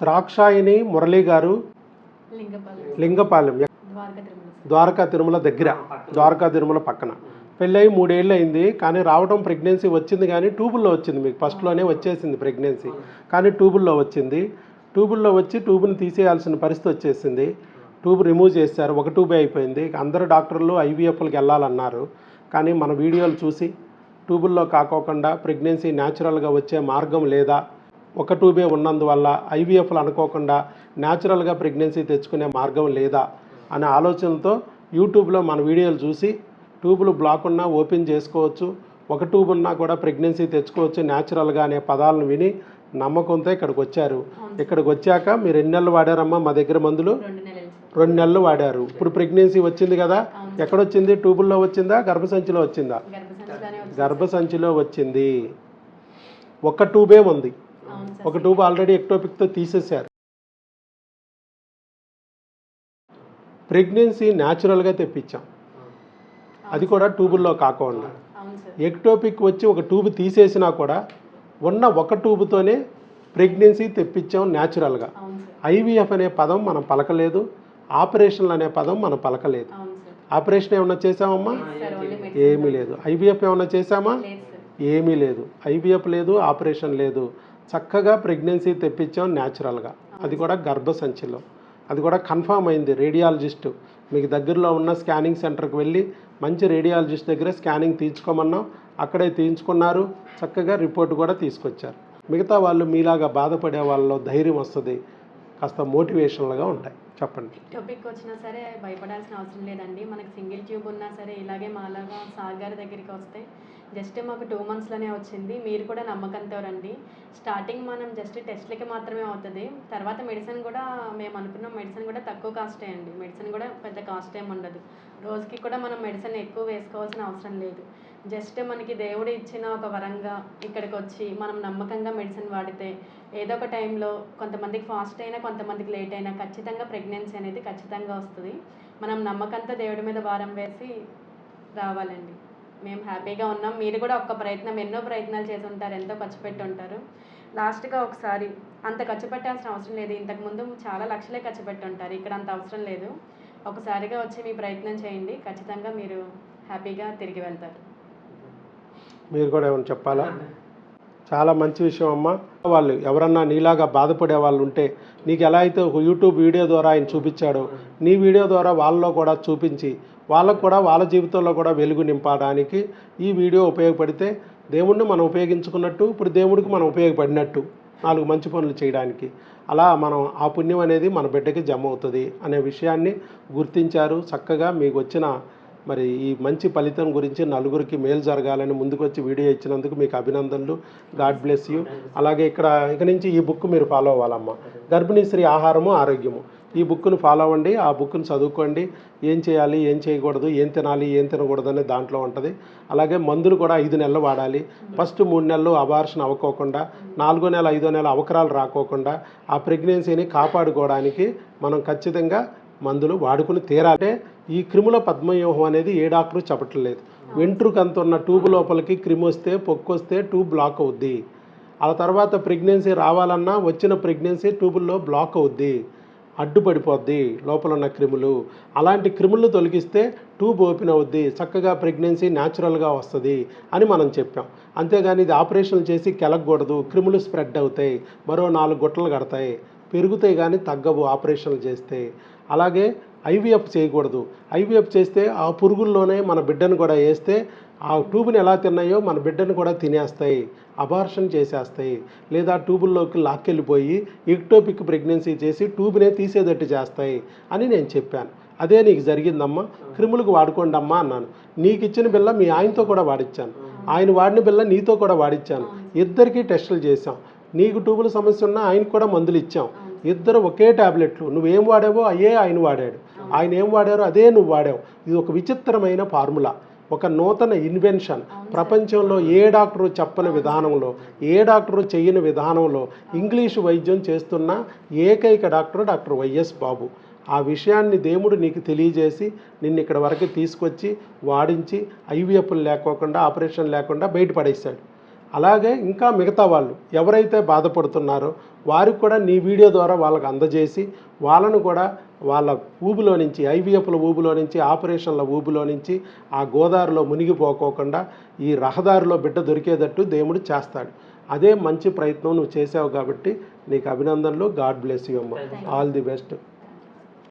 ద్రాక్షాయిని మురళి గారు లింగపాలెం. లింగపాలెం ద్వారకా తిరుమల ద్వారకా తిరుమల దగ్గర. ద్వారకా తిరుమల పక్కన. పెళ్ళయి మూడేళ్ళు అయింది కానీ రావడం ప్రెగ్నెన్సీ వచ్చింది కానీ ట్యూబుల్లో వచ్చింది మీకు. ఫస్ట్లోనే వచ్చేసింది ప్రెగ్నెన్సీ కానీ ట్యూబుల్లో వచ్చింది. ట్యూబుల్లో వచ్చి ట్యూబ్ని తీసేయాల్సిన పరిస్థితి వచ్చేసింది. ట్యూబ్ రిమూవ్ చేశారు ఒక ట్యూబే అయిపోయింది. అందరు డాక్టర్లు ఐవీఎఫ్లకి వెళ్ళాలన్నారు. కానీ మన వీడియోలు చూసి ట్యూబుల్లో కాకోకుండా ప్రెగ్నెన్సీ న్యాచురల్గా వచ్చే మార్గం లేదా? ఒక ట్యూబే ఉన్నందువల్ల ఐవీఎఫ్లు అనుకోకుండా న్యాచురల్గా ప్రెగ్నెన్సీ తెచ్చుకునే మార్గం లేదా అనే ఆలోచనతో యూట్యూబ్లో మన వీడియోలు చూసి ట్యూబులు బ్లాక్ ఉన్నా ఓపెన్ చేసుకోవచ్చు. ఒక ట్యూబ్ ఉన్నా కూడా ప్రెగ్నెన్సీ తెచ్చుకోవచ్చు న్యాచురల్గా అనే పదాలను విని నమ్మకంతో ఇక్కడికి వచ్చారు. ఇక్కడికి వచ్చాక మీరు ఎన్ని నెలలు వాడారమ్మా మా దగ్గర మందులు? రెండు నెలలు వాడారు. ఇప్పుడు ప్రెగ్నెన్సీ వచ్చింది కదా. ఎక్కడొచ్చింది? ట్యూబుల్లో వచ్చిందా? గర్భసంచిలో వచ్చిందా. గర్భసంచిలో వచ్చింది. ఒక ట్యూబే ఉంది. ఒక ట్యూబ్ ఆల్రెడీ ఎక్టోపిక్తో తీసేశారు. ప్రెగ్నెన్సీ న్యాచురల్గా తెప్పించాం. అది కూడా ట్యూబుల్లో కాకుండా. ఎక్టోపిక్ వచ్చి ఒక ట్యూబ్ తీసేసినా కూడా ఉన్న ఒక ట్యూబ్తోనే ప్రెగ్నెన్సీ తెప్పించాం న్యాచురల్గా. ఐవీఎఫ్ అనే పదం మనం పలకలేదు. ఆపరేషన్లు అనే పదం మనం పలకలేదు. ఆపరేషన్ ఏమన్నా చేసామమ్మా ఏమీ లేదు. ఐవీఎఫ్ ఏమన్నా చేసామా ఏమీ లేదు. ఐవీఎఫ్ లేదు ఆపరేషన్ లేదు. చక్కగా ప్రెగ్నెన్సీ తెప్పించాం న్యాచురల్గా. అది కూడా గర్భసంచిలో. అది కూడా కన్ఫామ్ అయింది రేడియాలజిస్టు. మీకు దగ్గరలో ఉన్న స్కానింగ్ సెంటర్కి వెళ్ళి మంచి రేడియాలజిస్ట్ దగ్గర స్కానింగ్ తీయించుకోమన్నాం. అక్కడే తీయించుకున్నారు. చక్కగా రిపోర్ట్ కూడా తీసుకొచ్చారు. మిగతా వాళ్ళు మీలాగా బాధపడే వాళ్ళలో ధైర్యం వస్తుంది. కాస్త మోటివేషనల్గా ఉంటాయి. చెప్పండి. టాపిక్ వచ్చినా సరే భయపడాల్సిన అవసరం లేదండి. మనకి సింగిల్ ట్యూబ్ ఉన్నా సరే ఇలాగే మాలాగా సార్ గారి దగ్గరికి వస్తే జస్ట్ మాకు టూ మంత్స్లోనే వచ్చింది. మీరు కూడా నమ్మకంతో రండి స్టార్టింగ్ మనం జస్ట్ టెస్ట్లకి మాత్రమే అవుతుంది. తర్వాత మెడిసిన్ కూడా మేము అనుకున్న మెడిసిన్ కూడా తక్కువ కాస్టే అండి. మెడిసిన్ కూడా పెద్ద కాస్ట్ ఏమి ఉండదు. రోజుకి కూడా మనం మెడిసిన్ ఎక్కువ వేసుకోవాల్సిన అవసరం లేదు. జస్ట్ మనకి దేవుడు ఇచ్చిన ఒక వరంగా ఇక్కడికి వచ్చి మనం నమ్మకంగా మెడిసిన్ వాడితే ఏదో ఒక టైంలో కొంతమందికి ఫాస్ట్ అయినా కొంతమందికి లేట్ అయినా ఖచ్చితంగా ప్రెగ్నెన్సీ అనేది ఖచ్చితంగా వస్తుంది. మనం నమ్మకంతో దేవుడి మీద భారం వేసి రావాలండి. మేము హ్యాపీగా ఉన్నాం. మీరు కూడా ఒక్క ప్రయత్నం ఎన్నో ప్రయత్నాలు చేసి ఉంటారు ఎంతో ఖర్చు పెట్టి ఉంటారు. లాస్ట్గా ఒకసారి అంత ఖర్చు పెట్టాల్సిన అవసరం లేదు. ఇంతకుముందు చాలా లక్షలే ఖర్చు పెట్టి ఉంటారు. ఇక్కడ అంత అవసరం లేదు. ఒకసారిగా వచ్చి మీ ప్రయత్నం చేయండి. ఖచ్చితంగా మీరు హ్యాపీగా తిరిగి వెళ్తారు. మీరు కూడా ఏమైనా చెప్పాలా? చాలా మంచి విషయం అమ్మ. వాళ్ళు ఎవరన్నా నీలాగా బాధపడే వాళ్ళు ఉంటే నీకు ఎలా అయితే ఒక యూట్యూబ్ వీడియో ద్వారా ఆయన చూపించాడో నీ వీడియో ద్వారా వాళ్ళలో కూడా చూపించి వాళ్ళకు కూడా వాళ్ళ జీవితంలో కూడా వెలుగు నింపడానికి ఈ వీడియో ఉపయోగపడితే దేవుణ్ణి మనం ఉపయోగించుకున్నట్టు ఇప్పుడు దేవుడికి మనం ఉపయోగపడినట్టు నాలుగు మంచి పనులు చేయడానికి. అలా మనం ఆ పుణ్యం అనేది మన బిడ్డకి జమ అవుతుంది అనే విషయాన్ని గుర్తించారు. చక్కగా మీకు వచ్చిన మరి ఈ మంచి ఫలితం గురించి నలుగురికి మేలు జరగాలని ముందుకొచ్చి వీడియో ఇచ్చినందుకు మీకు అభినందనలు. గాడ్ బ్లెస్ యూ అలాగే ఇక్కడ ఇక నుంచి ఈ బుక్ మీరు ఫాలో అవ్వాలమ్మా. గర్భిణీ స్త్రీ ఆహారము ఆరోగ్యము. ఈ బుక్ను ఫాలో అవ్వండి ఆ బుక్ను చదువుకోండి. ఏం చేయాలి ఏం చేయకూడదు ఏం తినాలి ఏం తినకూడదు అనే దాంట్లో ఉంటుంది. అలాగే మందులు కూడా ఐదు నెలలు వాడాలి. ఫస్ట్ మూడు నెలలు అబార్షన్ అవ్వకోకుండా నాలుగో నెల ఐదో నెల అవకరాలు రాకోకుండా ఆ ప్రెగ్నెన్సీని కాపాడుకోవడానికి మనం ఖచ్చితంగా మందులు వాడుకుని తీరాలంటే ఈ క్రిముల పద్మవ్యూహం అనేది ఏ డాక్టరు చెప్పట్లేదు. వెంట్రుకంత ఉన్న ట్యూబ్ లోపలికి క్రిమి వస్తే పొక్కు వస్తే ట్యూబ్ బ్లాక్ అవుద్ది. ఆ తర్వాత ప్రెగ్నెన్సీ రావాలన్నా వచ్చిన ప్రెగ్నెన్సీ ట్యూబుల్లో బ్లాక్ అవుద్ది. అడ్డుపడిపోద్ది లోపల ఉన్న క్రిములు. అలాంటి క్రిములను తొలగిస్తే ట్యూబ్ ఓపెన్ అవుద్ది. చక్కగా ప్రెగ్నెన్సీ న్యాచురల్గా వస్తుంది అని మనం చెప్పాం. అంతేగాని ఇది ఆపరేషన్ చేసి కెలగకూడదు. క్రిములు స్ప్రెడ్ అవుతాయి. మరో నాలుగు గుట్టలు కడతాయి. పెరుగుతాయి కానీ తగ్గవు ఆపరేషన్లు చేస్తే. అలాగే ఐవీఎఫ్ చేయకూడదు. ఐవీఎఫ్ చేస్తే ఆ పురుగుల్లోనే మన బిడ్డను కూడా వేస్తే ఆ ట్యూబ్ని ఎలా తిన్నాయో మన బిడ్డను కూడా తినేస్తాయి. అబార్షన్ చేసేస్తాయి. లేదా ట్యూబుల్లోకి లాక్కెళ్ళిపోయి ఎక్టోపిక్ ప్రెగ్నెన్సీ చేసి ట్యూబ్నే తీసేటట్టు చేస్తాయి అని నేను చెప్పాను. అదే నీకు జరిగిందమ్మా. క్రిములకు వాడుకోండమ్మా అన్నాను. నీకు ఇచ్చిన బిల్ల మీ ఆయనతో కూడా వాడిచ్చాను. ఆయన వాడిన బిల్ల నీతో కూడా వాడిచ్చాను. ఇద్దరికీ టెస్టులు చేశాం. నీకు ట్యూబుల సమస్య ఉన్నా ఆయనకు కూడా మందులు ఇచ్చాం. ఇద్దరు ఒకే టాబ్లెట్లు. నువ్వేం వాడావో అయ్యే ఆయన వాడాడు. ఆయన ఏం వాడారో అదే నువ్వు వాడావు. ఇది ఒక విచిత్రమైన ఫార్ములా. ఒక నూతన ఇన్వెన్షన్. ప్రపంచంలో ఏ డాక్టరు చెప్పని విధానంలో ఏ డాక్టరు చేయని విధానంలో ఇంగ్లీషు వైద్యం చేస్తున్న ఏకైక డాక్టర్ డాక్టర్ వైఎస్ బాబు. ఆ విషయాన్ని దేవుడు నీకు తెలియజేసి నిన్ను ఇక్కడ వరకు తీసుకొచ్చి వాడించి ఐవీఎఫ్లు లేకోకుండా ఆపరేషన్ లేకుండా బయటపడేశాడు. అలాగే ఇంకా మిగతా వాళ్ళు ఎవరైతే బాధపడుతున్నారో వారికి కూడా నీ వీడియో ద్వారా వాళ్ళకి అందజేసి వాళ్ళను కూడా వాళ్ళ ఊబులో నుంచి ఐవీఎఫ్ల ఊబులో నుంచి ఆపరేషన్ల ఊబులో నుంచి ఆ గోదావరిలో మునిగిపోకోకుండా ఈ రహదారిలో బిడ్డ దొరికేటట్టు దేవుడు చేస్తాడు. అదే మంచి ప్రయత్నం నువ్వు చేసావు కాబట్టి నీకు అభినందనలు. గాడ్ బ్లెస్ యూ అమ్మ. All the best.